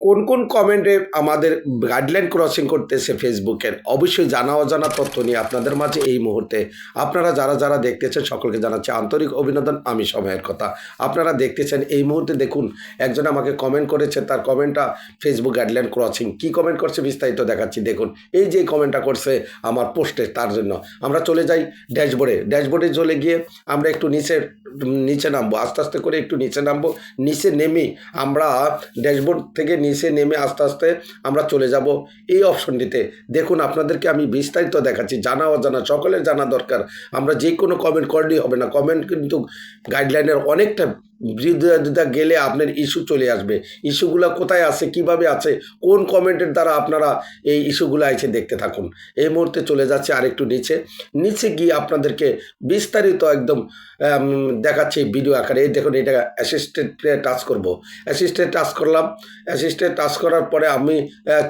কোন কোন কমেন্টে আমাদের গাইডলাইন ক্রসিং করতেছে ফেসবুকের, অবশ্যই জানা অজানা তথ্য নিয়ে আপনাদের মাঝে এই মুহূর্তে। আপনারা যারা যারা দেখতেছেন, সকলকে জানাচ্ছি আন্তরিক অভিনন্দন, আমি সময়ের কথা। আপনারা দেখতেছেন এই মুহূর্তে দেখুন, একজন আমাকে কমেন্ট করেছে, তার কমেন্টটা ফেসবুক গাইডলাইন ক্রসিং কী কমেন্ট করছে বিস্তারিত দেখাচ্ছি, দেখুন। এই যে কমেন্টটা করছে আমার পোস্টে, তার জন্য। আমরা চলে যাই ড্যাশবোর্ডে। ড্যাশবোর্ডে চলে গিয়ে আমরা একটু নিচে নিচে নামবো। আস্তে আস্তে করে একটু নিচে নামবো। নিচে নেমে আমরা ড্যাশবোর্ড থেকে নিচে নেমে আস্তে আস্তে আমরা চলে যাব এই অপশনটিতে। দেখুন, আপনাদেরকে আমি বিস্তারিত দেখাচ্ছি। জানা অজানা, সকলের জানা দরকার। আমরা যে কোনো কমেন্ট করলেই হবে না। কমেন্ট কিন্তু গাইডলাইনের অনেকটা বিরোধিতা গেলে আপনার ইস্যু চলে আসবে। ইস্যুগুলো কোথায় আছে, কীভাবে আছে, কোন কমেন্টের দ্বারা আপনারা এই ইস্যুগুলো এসে দেখতে থাকুন। এই মুহূর্তে চলে যাচ্ছে আরেকটু নিচে। নিচে গিয়ে আপনাদেরকে বিস্তারিত একদম দেখাচ্ছে ভিডিও আকারে। এই দেখুন, এটা অ্যাসিস্ট্যান্টে টাচ করব। অ্যাসিস্ট্যান্ট টাচ করলাম। অ্যাসিস্ট্যান্ট টাচ করার পরে আমি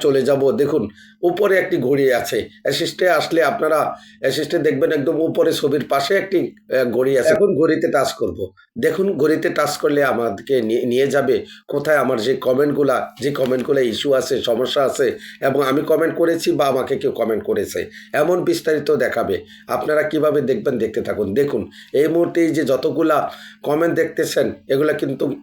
চলে যাব। দেখুন, উপরে একটি ঘড়ি আছে। অ্যাসিস্টে আসলে আপনারা অ্যাসিস্টে দেখবেন একদম উপরে ছবির পাশে একটি ঘড়ি আছে। এখন ঘড়িতে টাচ করব। দেখুন, ঘড়িতে টাচ করলে আমাদেরকে নিয়ে- যাবে। কোথায় আমার যে কমেন্টগুলা যে কমেন্টগুলো ইস্যু আছে, সমস্যা আছে, এবং আমি কমেন্ট করেছি বা আমাকে কেউ কমেন্ট করেছে, এমন বিস্তারিত দেখাবে। আপনারা কীভাবে দেখবেন, দেখতে থাকুন। দেখুন, এই মুহূর্তে যে যতগুলা কমেন্ট দেখতেছেন, এগুলো কিন্তু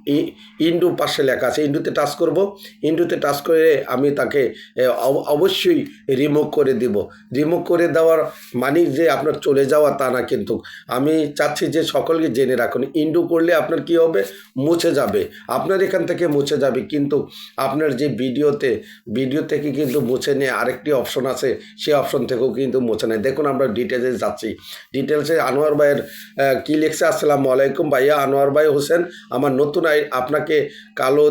ইন্ডু পাশে লেখা আছে। ইন্ডুতে টাচ করব। ইন্ডুতে টাচ করে আমি তাকে অব- অবশ্যই রিমুভ করে দিব। রিমুভ করে দেওয়ার মানে যে আপনার চলে যাওয়া তা না কিন্তু। আমি চাচ্ছি যে সকলকে জেনে রাখুন ইন্ডু করলে আপনার কি হবে, মুছে যাবে। আপনার এখান থেকে মুছে যাবে। কিন্তু আপনার যে ভিডিওতে, ভিডিও থেকে কিন্তু মুছে নিয়ে আরেকটি অপশন আছে সেই অপশন থেকেও কিন্তু মুছে নেয়। দেখুন আমরা ডিটেলসে যাচ্ছি। ডিটেলসে আনোয়ার ভাইয়ের কি লিখছে? আসসালামু আলাইকুম ভাইয়া, আনোয়ার ভাই হোসেন, আমার নতুন আই, আপনাকে কালো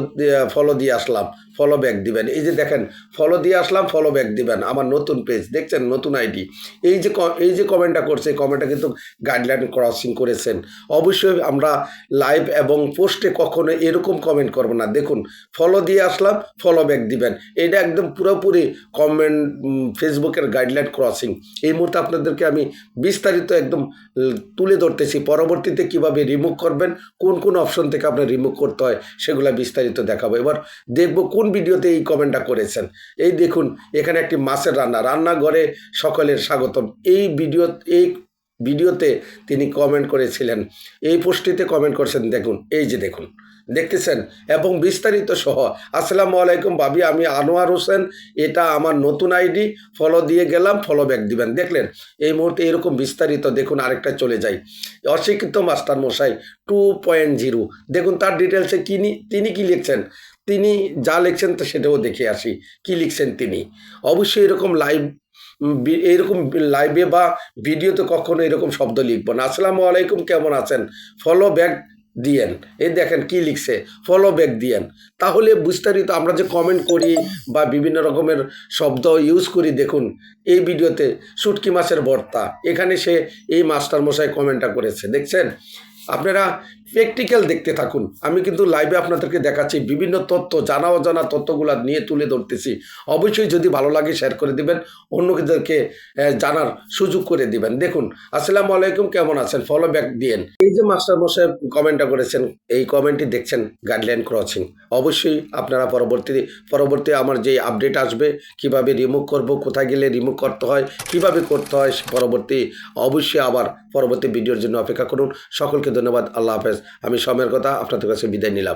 ফলো দিয়ে আসলাম। ফলো ব্যাক দিবেন। এই যে দেখেন ফলো দিয়ে আসলাম ফলো ব্যাক দিবেন। আমার নতুন পেজ দেখছেন? নতুন আইডি এই যে এই যে কমেন্টটা করছে, এই কমেন্টটা কিন্তু গাইডলাইন ক্রসিং করেছেন। অবশ্যই আমরা লাইভ এবং পোস্টে কখনো এরকম কমেন্ট করব না। দেখুন ফলো দিয়ে আসলাম ফলো ব্যাক দিবেন। এটা একদম পুরোপুরি কমেন্ট ফেসবুকের গাইডলাইন ক্রসিং এই মুহূর্তে আপনাদেরকে আমি বিস্তারিত একদম তুলে ধরতেছি। পরবর্তীতে কীভাবে রিমুভ করবেন, কোন কোন অপশন থেকে আপনার রিমুভ করতে হয়, সেগুলো বিস্তারিত দেখাবো। এবার দেখব কোন ভিডিওতে এই কমেন্টটা করেছেন। এই দেখুন, এখানে একটি মাছের রান্না। রান্নাঘরে সকলের স্বাগতম। এই ভিডিও এই ভিডিওতে তিনি কমেন্ট করেছিলেন। এই পোস্টটিতে কমেন্ট করেছেন, দেখুন, এই যে দেখুন, দেখতেছেন? এবং বিস্তারিত সহ, আসসালামু আলাইকুম ভাবি, আমি আনোয়ার হোসেন, এটা আমার নতুন আইডি ফলো দিয়ে গেলাম ফলো ব্যাক দিবেন, দেখলেন? এই মুহূর্তে এরকম বিস্তারিত দেখুন, আরেকটা চলে যাই। অশিক্ষিত মাস্টার মশাই টু পয়েন্ট জিরো দেখুন, তার ডিটেলসে কিনি, তিনি কি লিখছেন? তিনি যা লিখছেন তো সেটাও দেখে আসি, কি লিখছেন তিনি? অবশ্যই এরকম লাইভ এইরকম লাইভে বা ভিডিওতে কখনো এরকম শব্দ লিখব না। আসসালামু আলাইকুম, কেমন আছেন? ফলো ব্যাক দিয়েন। এই দেখেন কি লিখছে ফলো ব্যাক দিয়েন। তাহলে বিস্তারিত আমরা যে কমেন্ট করি বা বিভিন্ন রকমের শব্দ ইউজ করি, দেখুন, এই ভিডিওতে শুটকি মাছের ভর্তা। এখানে সে এই মাস্টার মশাই কমেন্টটা করেছে। দেখছেন? আপনারা প্র্যাকটিক্যাল দেখতে থাকুন। আমি কিন্তু লাইভে আপনাদেরকে দেখাচ্ছি, বিভিন্ন তথ্য, জানা অজানা তথ্যগুলো নিয়ে তুলে ধরতেছি। অবশ্যই যদি ভালো লাগে শেয়ার করে দিবেন, অন্যদেরকে জানার সুযোগ করে দিবেন। দেখুন, আসসালামু আলাইকুম, কেমন আছেন? ফলো ব্যাক দিয়েন। এই যে মাস্টার মশাই কমেন্টটা করেছেন, এই কমেন্টটি দেখছেন গাইডলাইন ক্রসিং অবশ্যই আপনারা পরবর্তী পরবর্তী আমার যে আপডেট আসবে, কীভাবে রিমুভ করব, কোথায় গেলে রিমুভ করতে হয়, কীভাবে করতে হয় পরবর্তী অবশ্যই আবার পরবর্তী ভিডিওর জন্য অপেক্ষা করুন। সকলকে ধন্যবাদ। আল্লাহ হাফেজ। আমি সময়ের কথা আপনাদের কাছে বিদায় নিলাম।